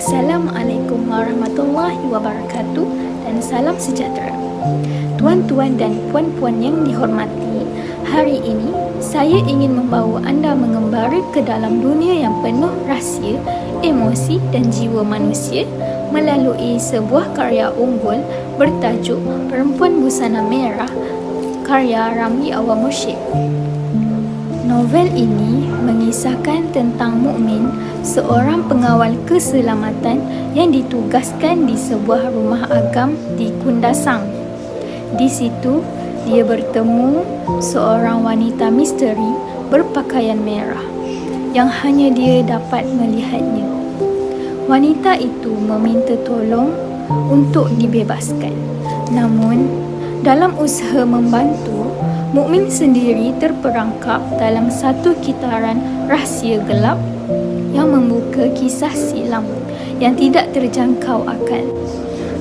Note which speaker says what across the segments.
Speaker 1: Assalamualaikum warahmatullahi wabarakatuh dan salam sejahtera. Tuan-tuan dan puan-puan yang dihormati, hari ini saya ingin membawa anda mengembara ke dalam dunia yang penuh rahsia, emosi dan jiwa manusia melalui sebuah karya unggul bertajuk Perempuan Busana Merah karya Ramli Awam Mursyid. Novel ini mengisahkan tentang mukmin, seorang pengawal keselamatan yang ditugaskan di sebuah rumah agam di Kundasang. Di situ, dia bertemu seorang wanita misteri berpakaian merah yang hanya dia dapat melihatnya. Wanita itu meminta tolong untuk dibebaskan. Namun, dalam usaha membantu, mukmin sendiri terperangkap dalam satu kitaran rahsia gelap yang membuka kisah silam yang tidak terjangkau akal.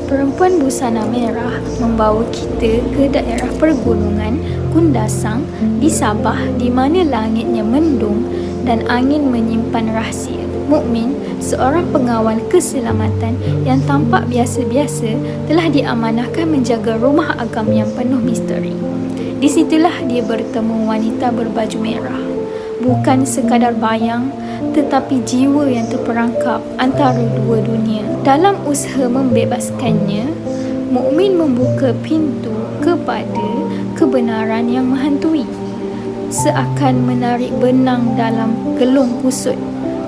Speaker 1: Perempuan busana merah membawa kita ke daerah pergunungan Kundasang di Sabah di mana langitnya mendung dan angin menyimpan rahsia. Mukmin, seorang pengawal keselamatan yang tampak biasa-biasa, telah diamanahkan menjaga rumah agam yang penuh misteri. Di situlah dia bertemu wanita berbaju merah. Bukan sekadar bayang, tetapi jiwa yang terperangkap antara dua dunia. Dalam usaha membebaskannya, mukmin membuka pintu kepada kebenaran yang menghantui. Seakan menarik benang dalam gelung kusut.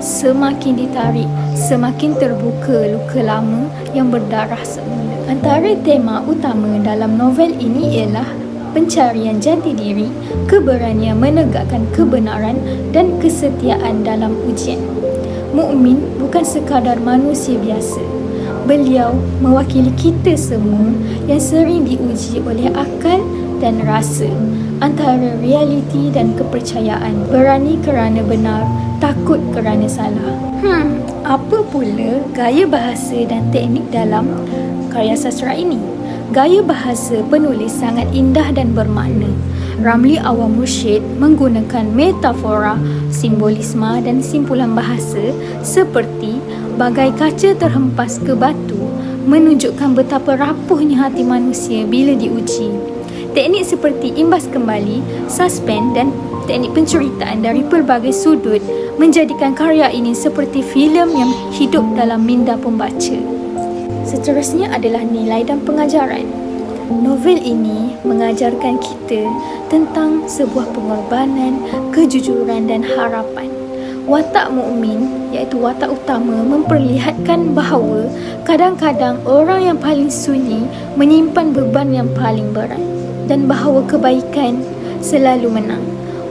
Speaker 1: Semakin ditarik, semakin terbuka luka lama yang berdarah semula. Antara tema utama dalam novel ini ialah pencarian jati diri, keberanian menegakkan kebenaran dan kesetiaan dalam ujian. Mukmin bukan sekadar manusia biasa. Beliau mewakili kita semua yang sering diuji oleh akal dan rasa antara realiti dan kepercayaan. Berani kerana benar, takut kerana salah. Hmm, apa pula gaya bahasa dan teknik dalam karya sastra ini? Gaya bahasa penulis sangat indah dan bermakna. Ramli Awam Mursyid menggunakan metafora, simbolisme dan simpulan bahasa seperti bagai kaca terhempas ke batu menunjukkan betapa rapuhnya hati manusia bila diuji. Teknik seperti imbas kembali, suspend dan teknik penceritaan dari pelbagai sudut menjadikan karya ini seperti filem yang hidup dalam minda pembaca. Seterusnya adalah nilai dan pengajaran. Novel ini mengajarkan kita tentang sebuah pengorbanan, kejujuran dan harapan. Watak mukmin iaitu watak utama memperlihatkan bahawa kadang-kadang orang yang paling sunyi menyimpan beban yang paling berat dan bahawa kebaikan selalu menang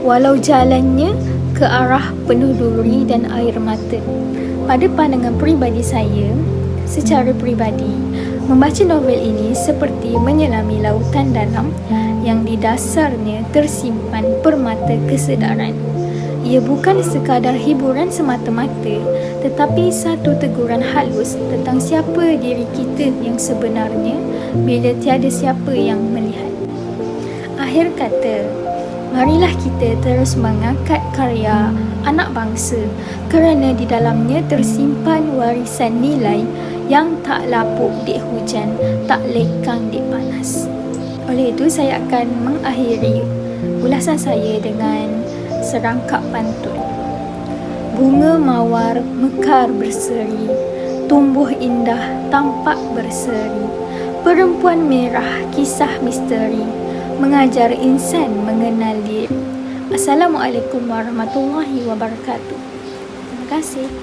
Speaker 1: walau jalannya ke arah penuh duri dan air mata. Pada pandangan peribadi saya, secara peribadi, membaca novel ini seperti menyelami lautan dalam yang di dasarnya tersimpan permata kesedaran. Ia bukan sekadar hiburan semata-mata, tetapi satu teguran halus tentang siapa diri kita yang sebenarnya bila tiada siapa yang melihat. Akhir kata, marilah kita terus mengangkat karya anak bangsa kerana di dalamnya tersimpan warisan nilai yang tak lapuk di hujan, tak lekang di panas. Oleh itu, saya akan mengakhiri ulasan saya dengan serangkap pantun. Bunga mawar mekar berseri, tumbuh indah tampak berseri. Perempuan merah kisah misteri, mengajar insan mengenal diri. Assalamualaikum warahmatullahi wabarakatuh. Terima kasih.